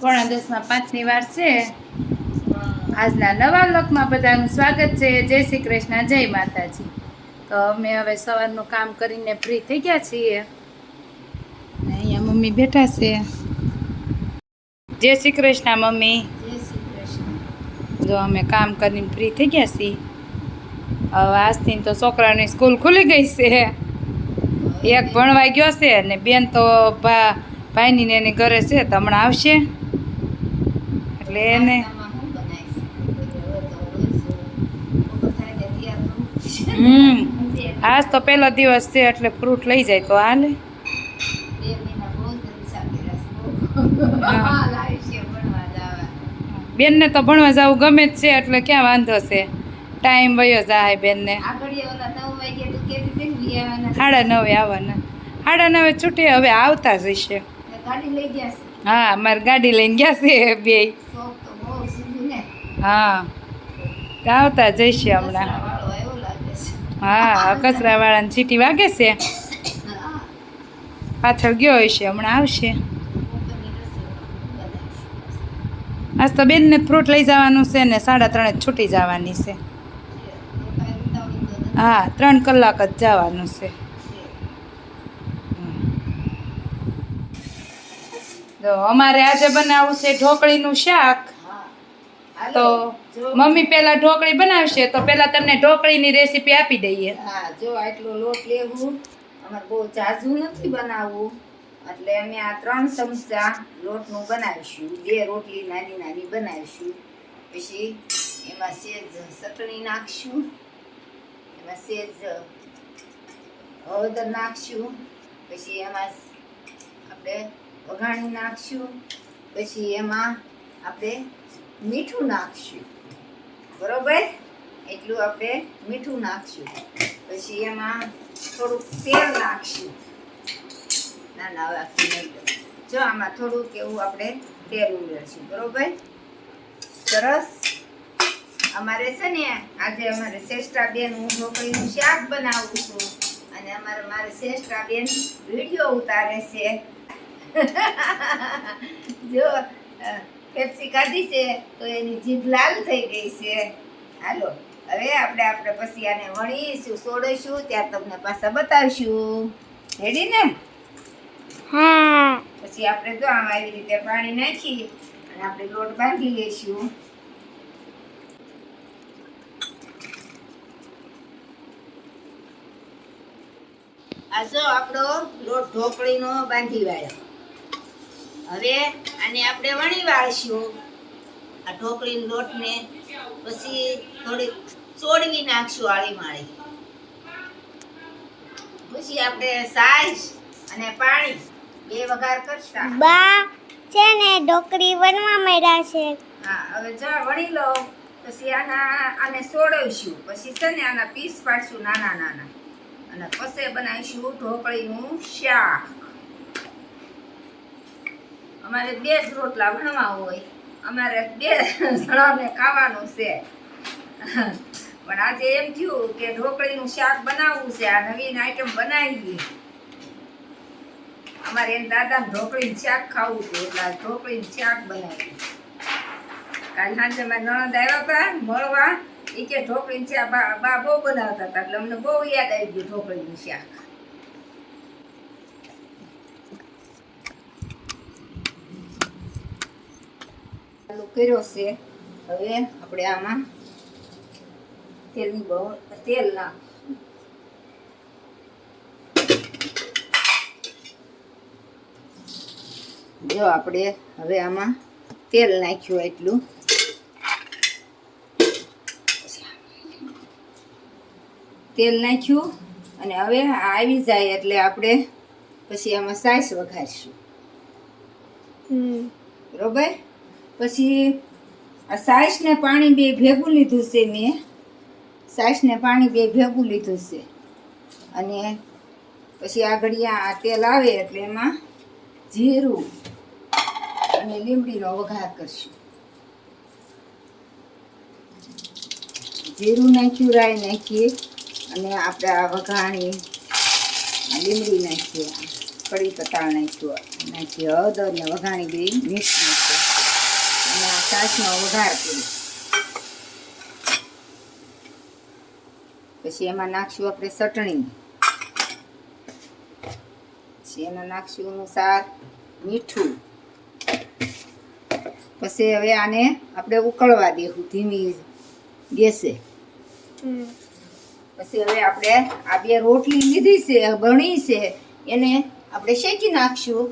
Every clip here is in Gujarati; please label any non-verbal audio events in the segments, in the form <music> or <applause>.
પોણા દસમાં પાંચની વાર છે. આજના નવા લોકમાં બધાનું સ્વાગત છે. જય શ્રી કૃષ્ણ જય માતાજી. તો અમે હવે સવારનું કામ કરીને ફ્રી થઈ ગયા છીએ. અહીંયા મમ્મી બેઠા છે. જય શ્રી કૃષ્ણ મમ્મી. જો અમે કામ કરીને ફ્રી થઈ ગયા છીએ. હવે આજથી તો છોકરાની સ્કૂલ ખુલી ગઈ છે. એક ભણવા ગયો છે ને બેન તો ભા ભાઈની ને એની ઘરે છે તો હમણાં આવશે. એટલે એને હમ <laughs> આજ તો પહેલો દિવસ છે એટલે ફ્રૂટ લઈ જાય તો હાલે <laughs> બેનને તો ભણવા જવું ગમે જ છે એટલે ક્યાં વાંધો છે? ટાઈમ વયો જાય બેનને. સાડા નવે આવવાના. સાડા નવે છૂટી હવે આવતા જ હશે. હા મારી ગાડી લઈને ગયા છે બે. હા. આવતા જઈશે હમણાં. હા કચરાવાળાની ચીટી વાગે છે? પાછળ ગયો હશે હમણાં આવશે. આજ તો બેનને ફ્રૂટ લઈ જવાનું છે ને સાડા ત્રણે જ છૂટી જવાની છે. હા ત્રણ કલાક જ જવાનું છે. તો અમારે આજે બનાવવું છે ઢોકળીનું શાક. તો મમ્મી પહેલા ઢોકળી બનાવશે, તો પહેલા તમને ઢોકળીની રેસીપી આપી દઈએ. હા, જો આટલો લોટ લેવું. અમારે બહુ ઝાઝું નથી બનાવવું. એટલે અમે આ ત્રણ ચમચા લોટનું બનાવીશું. બે રોટલી નાની નાની બનાવીશું. પછી એમાં સેજ ચટણી નાખશું. એમાં સેજ હળદર નાખશું. પછી એમાં વઘાણી નાખશું. પછી એમાં આપણે મીઠું નાખશું. બરોબર? એટલું આપણે મીઠું નાખશું. પછી એમાં થોડુંક તેલ નાખશું. ના ના, હવે જો, આમાં થોડુંક એવું આપણે તેલ ઉમેરશું. બરોબર? સરસ. અમારે છે ને, આજે અમારે શ્રેષ્ઠા બેન હું ઢોકળીનું શાક બનાવું છું. અને અમારે, મારે શ્રેષ્ઠા બેન વીડિયો ઉતારે છે. <laughs> જો પેપ્સી કાઢી છે તો એની જીભ લાલ થઈ ગઈ છે. હાલો હવે આપણે આપણે પછી આને વણીશું સોડીશું ત્યાં તમને પાછા બતાવશું. રેડી ને? પછી આપણે જો આમાં આવી રીતે પાણી નાખી અને આપણે લોટ બાંધી લઈશું. આ જો આપણો લોટ ઢોકળીનો બાંધી વાળ્યો હવે આને આપણે વણી વાળશું. આ ઢોકળીના લોટને પછી થોડીક ચોડવી નાખશું આળી માળી. પછી આપણે સાઈઝ અને પાણી બે વઘાર કરતા બા છે ને ઢોકળી વણવા માંડ્યા છે. હા હવે જો વણી લો. પછી આના આને સોડવશું પછી છે ને આના પીસ પાડશું નાના નાના અને પછી બનાવીશું ઢોકળીનું શાક. અમારે બે જ રોટલા ભણવા હોય. અમારે બે જણાને ખાવાનું છે. પણ આજે એમ થયું કે ઢોકળીનું શાક બનાવવું છે, આ નવીન આઈટમ બનાવી અમારે એમ દાદા ઢોકળીનું શાક ખાવું હતું એટલે ઢોકળીનું શાક બનાવ્યું કાલ સાંજે મારા નણંદ આવ્યા હતા, મળવા. એ કે ઢોકળીનું શાક બા બહુ બનાવતા હતા, એટલે અમને બહુ યાદ આવી ગયું ઢોકળીનું શાક. ચાલુ કર્યો છે. હવે આપણે આમાં તેલની બહુ તેલ નાખ જો આપણે હવે આમાં તેલ નાખ્યું એટલું. તેલ નાખ્યું અને હવે આવી જાય એટલે આપણે પછી આમાં સાસ વઘારશું. બરોબર? પછી સાસ પાણી બે ભેગું લીધું છે મેં. સાસને પાણી બે ભેગું લીધું છે. અને પછી આ તેલ આવે એટલે એમાં જીરું અને લીમડીનો વઘાર કરશું. જીરું નાખ્યું, રાઈ નાખીએ અને આપણે આ વઘાણી, લીમડી નાખીએ કડી પતાળ નાખ્યું નાખીએ હળદર ને વઘાણી બે મિક્સ છાશનો વઘાર પછી એમાં નાખશું આપણે ચટણી. પછી એમાં નાખશું અનુસાર મીઠું. પછી હવે આને આપણે ઉકળવા દેવું ધીમી ગેસે. પછી હવે આપણે આ બે રોટલી લીધી છે ભણી છે એને આપણે શેકી નાખશું.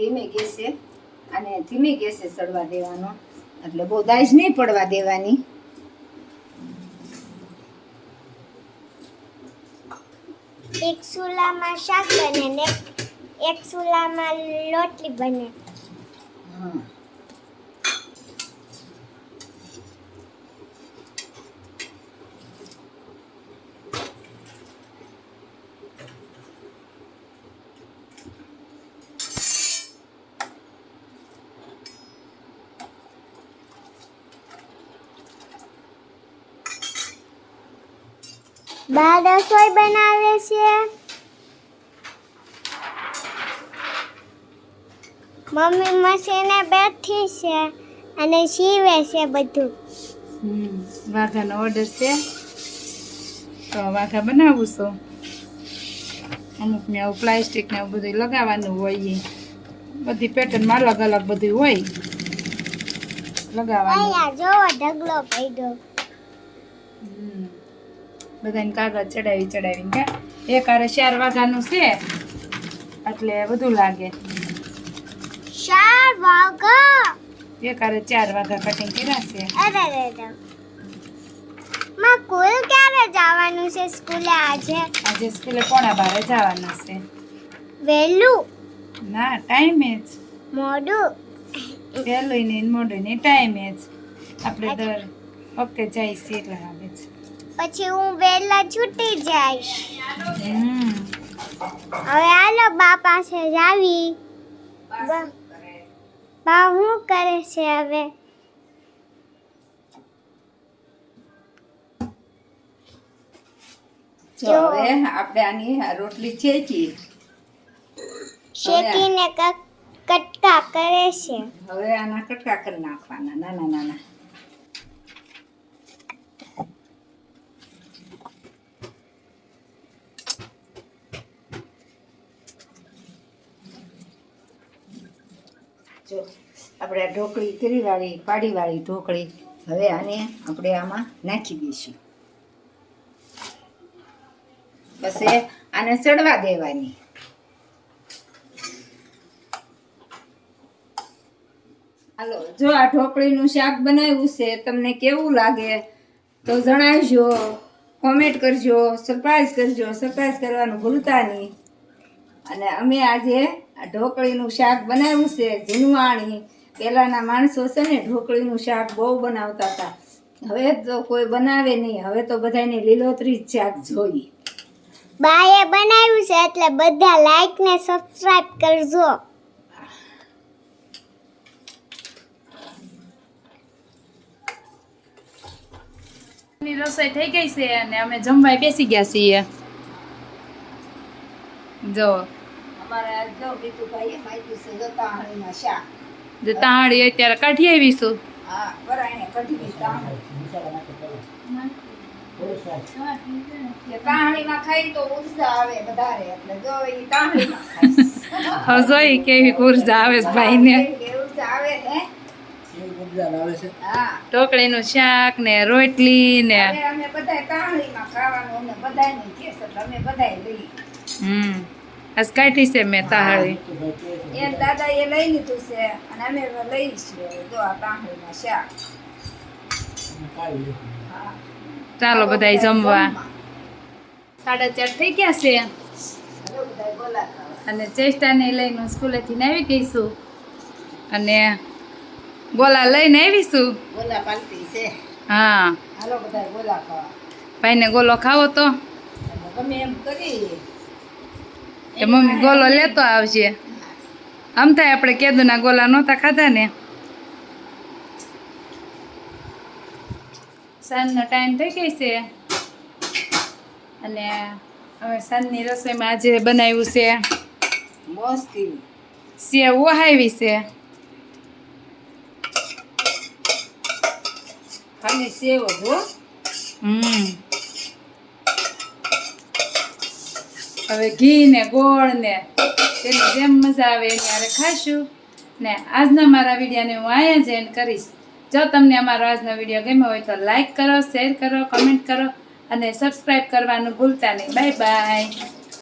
ધીમે ગેસે અને ધીમે ગેસે સડવા દેવાનો. એટલે બહુ દાજ નહીં પડવા દેવાની. એક ચૂલામાં શાક બને ને એક ચૂલામાં લોટલી બને. હા. બા રસોઈ બનાવે છે. મમ્મી મશીને બેઠી છે અને સીવે છે બધું. હમ વાઘાનો ઓર્ડર છે. તો વાઘા બનાવું છું. અમુક ને આવું પ્લાસ્ટિક ને એવું બધું લગાવવાનું હોય. બધી પેટર્નમાં અલગ અલગ બધું હોય. લગાવવાનું. જોવો ઢગલો પડ્યો. હમ. બધાને કાગળ ચડાવી ચડાવીને કા એક આરે ચાર વાઘાનું છે એટલે બધું લાગે. ચાર વાગા એક આરે ચાર વાઘા કટિંગ કર્યા છે. અરે રે માં કુલ ક્યારે જવાનું છે? સ્કૂલે આજે? આજે સ્કૂલે કોણા બારે જવાનું છે. વહેલું? ના ટાઈમે જ. મોડું? વહેલું ને મોડું ને ટાઈમે જ. આપણે દર વખતે જાય એટલે પછી હું વહેલા છૂટી જઈશ. હવે હાલો બા પાસે જાવી બા હું કરે છે હવે? જો હવે આપણે આની રોટલી શેકી શેકીને કટકા કરે છે. હવે આના કટકા કરી નાખવાના નાના નાના. જો આપણે આ ઢોકળી કરી પાડીવાળી પાડી વાળી ઢોકળી, હવે આને આપણે આમાં નાખી દઈશું. પછી આને ચડવા દેવાની. હાલો, જો આ ઢોકળીનું શાક બનાવ્યું છે, તમને કેવું લાગે, તો જણાવજો કોમેન્ટ કરજો સરપ્રાઈઝ કરજો સરપ્રાઈઝ કરવાનું ભૂલતા નહીં. અને અમે આજે આ ઢોકળીનું શાક બનાવ્યું છે ઝીણવાણી. પહેલાંના માણસો છે ને ઢોકળીનું શાક બહુ બનાવતા હતા. હવે તો કોઈ બનાવે નહીં. હવે તો બધાને લીલોતરી જ શાક જોઈએ. બાએ બનાવ્યું છે એટલે બધા લાઈક ને સબસ્ક્રાઇબ કરજો. ની રસોઈ થઈ ગઈ છે અને અમે જમવા બેસી ગયા છીએ. જો. અમારે જો છે શાક. જો અત્યારે કાઢી આવીશું હા પરાયણે કઢી તાહાણીમાં ખાઈ તો ઊર્જા આવે વધારે એટલે જો એ તાહાણીમાં હવે જોઈ કેવી ઊર્જા આવે છે ભાઈને. ઊર્જા આવે ને. ઢોકળીનું શાક ને રોટલી ને અમે બધાય તાહાણીમાં ખાવાનું અમે બધા લઈએ. હમ. કાઢી છે મેં તાળી એ દાદાએ લઈ લીધું છે અને અમે લઈએ છીએ. જો આ તાહાણીમાં શાક. ચાલો બધાય જમવા. સાડા ચાર થઈ ગયા છે. અને ચેષ્ટાને લઈને સ્કૂલેથી આવી ગઈશું અને ગોલા લઈને આવીશું ગોલા પાલટી છે. હા. હાલો બધાય ગોલા ખાવા ભાઈને ગોલો ખાવો તો. ગમે એમ કરી કે મમ્મી ગોલો લેતો આવશે આમ થાય આપણે કેદુના ગોલા નહોતા ખાધા ને. સાંજનો ટાઈમ થઈ ગઈ છે. અને હવે સાંજની રસોઈમાં આજે બનાવ્યું છે. સેવ ઓહાવી છે. ખાલી સેવ હો. હમ. હવે ઘી ને ગોળ ને તેની જેમ મજા આવે એની આરે ખાશું ને આજના મારા વિડીયોને હું અહીંયા જ એન્ડ કરીશ. જો તમને અમારો આજનો વીડિયો ગમ્યો હોય તો લાઈક કરો શેર કરો કમેન્ટ કરો અને સબસ્ક્રાઈબ કરવાનું ભૂલતા નહીં. Bye bye